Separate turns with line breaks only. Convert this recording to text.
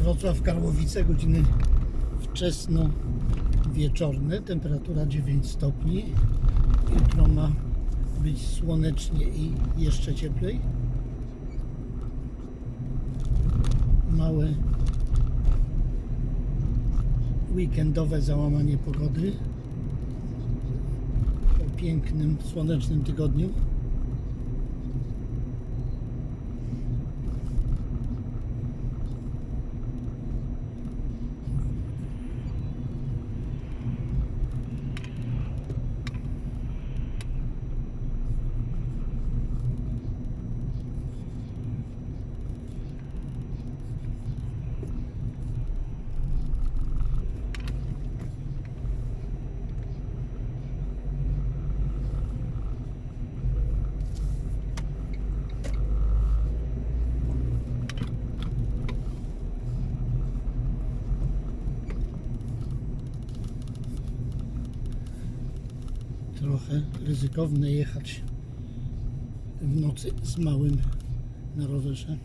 Wrocław Karłowice, godziny wczesno wieczorne, temperatura 9 stopni. Jutro ma być słonecznie i jeszcze cieplej. Małe weekendowe załamanie pogody po pięknym, słonecznym tygodniu. Trochę ryzykowne jechać w nocy z małym na rowerze.